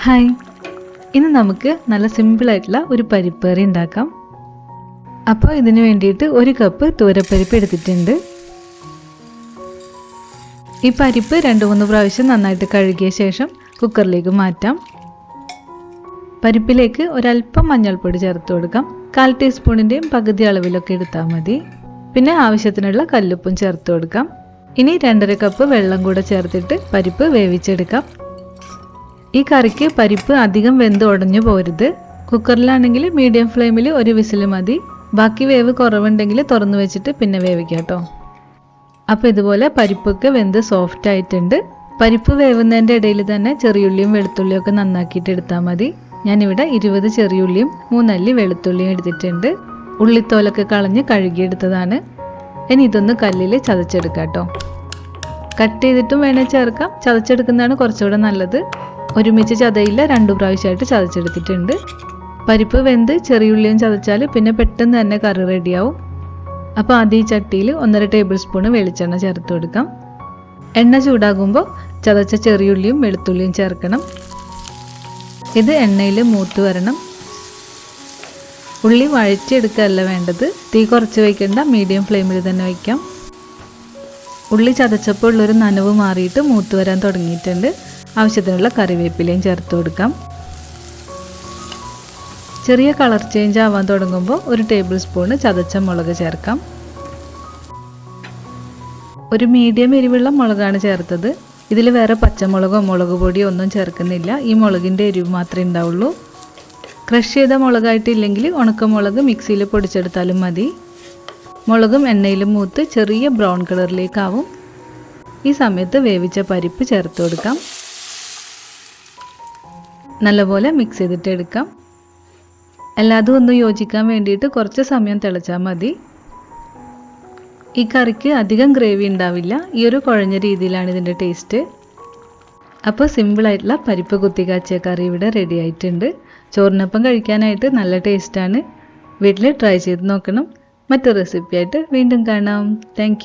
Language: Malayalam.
ഹായ്. ഇന്ന് നമുക്ക് നല്ല സിമ്പിളായിട്ടുള്ള ഒരു പരിപ്പ് കറി ഉണ്ടാക്കാം. അപ്പോൾ ഇതിന് വേണ്ടിയിട്ട് ഒരു കപ്പ് തൂരപ്പരിപ്പ് എടുത്തിട്ടുണ്ട്. ഈ പരിപ്പ് രണ്ട് മൂന്ന് പ്രാവശ്യം നന്നായിട്ട് കഴുകിയ ശേഷം കുക്കറിലേക്ക് മാറ്റാം. പരിപ്പിലേക്ക് ഒരല്പം മഞ്ഞൾപ്പൊടി ചേർത്ത് കൊടുക്കാം. കാൽ ടീസ്പൂണിന്റെയും പകുതി അളവിലൊക്കെ എടുത്താൽ മതി. പിന്നെ ആവശ്യത്തിനുള്ള കല്ലുപ്പും ചേർത്ത് കൊടുക്കാം. ഇനി രണ്ടര കപ്പ് വെള്ളം കൂടെ ചേർത്തിട്ട് പരിപ്പ് വേവിച്ചെടുക്കാം. ഈ കറിക്ക് പരിപ്പ് അധികം വെന്ത് ഉടഞ്ഞു പോരുത്. കുക്കറിലാണെങ്കിൽ മീഡിയം ഫ്ലെയിമിൽ ഒരു വിസിൽ മതി. ബാക്കി വേവ് കുറവുണ്ടെങ്കിൽ തുറന്നു വെച്ചിട്ട് പിന്നെ വേവിക്കാം കേട്ടോ. അപ്പോൾ ഇതുപോലെ പരിപ്പൊക്കെ വെന്ത് സോഫ്റ്റ് ആയിട്ടുണ്ട്. പരിപ്പ് വേവുന്നതിന്റെ ഇടയിൽ തന്നെ ചെറിയുള്ളിയും വെളുത്തുള്ളിയും ഒക്കെ നന്നാക്കിയിട്ട് എടുത്താൽ മതി. ഞാനിവിടെ ഇരുപത് ചെറിയുള്ളിയും മൂന്നല്ലി വെളുത്തുള്ളിയും എടുത്തിട്ടുണ്ട്. ഉള്ളിത്തോലൊക്കെ കളഞ്ഞ് കഴുകിയെടുത്തതാണ്. ഇനി ഇതൊന്ന് കല്ലിൽ ചതച്ചെടുക്കാം കേട്ടോ. കട്ട് ചെയ്തിട്ടും വേണേൽ ചേർക്കാം. ചതച്ചെടുക്കുന്നതാണ് കുറച്ചുകൂടെ നല്ലത്. ഒരുമിച്ച് ചതയില്ല രണ്ടു പ്രാവശ്യമായിട്ട് ചതച്ചെടുത്തിട്ടുണ്ട്. പരിപ്പ് വെന്ത് ചെറിയുള്ളിയും ചതച്ചാൽ പിന്നെ പെട്ടെന്ന് തന്നെ കറി റെഡിയാവും. അപ്പോൾ ആദ്യം ഈ ചട്ടിയിൽ ഒന്നര ടേബിൾ സ്പൂൺ വെളിച്ചെണ്ണ ചേർത്ത് കൊടുക്കാം. എണ്ണ ചൂടാകുമ്പോൾ ചതച്ച ചെറിയുള്ളിയും വെളുത്തുള്ളിയും ചേർക്കണം. ഇത് എണ്ണയിൽ മൂത്ത് വരണം. ഉള്ളി വഴറ്റിയെടുക്കുകയല്ല വേണ്ടത്. തീ കുറച്ച് വയ്ക്കേണ്ട മീഡിയം ഫ്ലെയിമിൽ തന്നെ വയ്ക്കാം. ഉള്ളി ചതച്ചപ്പോൾ ഉള്ളൊരു നനവ് മാറിയിട്ട് മൂത്ത് വരാൻ തുടങ്ങിയിട്ടുണ്ട്. ആവശ്യത്തിനുള്ള കറിവേപ്പിലയും ചേർത്ത് കൊടുക്കാം. ചെറിയ കളർ ചേഞ്ച് ആവാൻ തുടങ്ങുമ്പോൾ ഒരു ടേബിൾ സ്പൂണ് ചതച്ച മുളക് ചേർക്കാം. ഒരു മീഡിയം എരിവുള്ള മുളകാണ് ചേർത്തത്. ഇതിൽ വേറെ പച്ചമുളകോ മുളക് പൊടിയോ ഒന്നും ചേർക്കുന്നില്ല. ഈ മുളകിന്റെ എരിവ് മാത്രമേ ഉണ്ടാവുള്ളൂ. ക്രഷ് ചെയ്ത മുളകായിട്ടില്ലെങ്കിൽ ഉണക്കമുളക് മിക്സിയിൽ പൊടിച്ചെടുത്താലും മതി. മുളകും എണ്ണയിലും മൂത്ത് ചെറിയ ബ്രൗൺ കളറിലേക്കാവും. ഈ സമയത്ത് വേവിച്ച പരിപ്പ് ചേർത്ത് കൊടുക്കാം. നല്ലപോലെ മിക്സ് ചെയ്തിട്ട് എടുക്കാം. എല്ലാതും ഒന്ന് യോജിക്കാൻ വേണ്ടിയിട്ട് കുറച്ച് സമയം തിളച്ചാൽ മതി. ഈ കറിക്ക് അധികം ഗ്രേവി ഉണ്ടാവില്ല. ഈ ഒരു കുഴഞ്ഞ രീതിയിലാണ് ഇതിന്റെ ടേസ്റ്റ്. അപ്പോൾ സിമ്പിളായിട്ടുള്ള പരിപ്പ് കുത്തി കാച്ചിയ കറി ഇവിടെ റെഡി ആയിട്ടുണ്ട്. ചോറിനൊപ്പം കഴിക്കാനായിട്ട് നല്ല ടേസ്റ്റാണ് വീട്ടിൽ ട്രൈ ചെയ്ത് നോക്കണം. മറ്റൊരു റെസിപ്പിയായിട്ട് വീണ്ടും കാണാം. താങ്ക്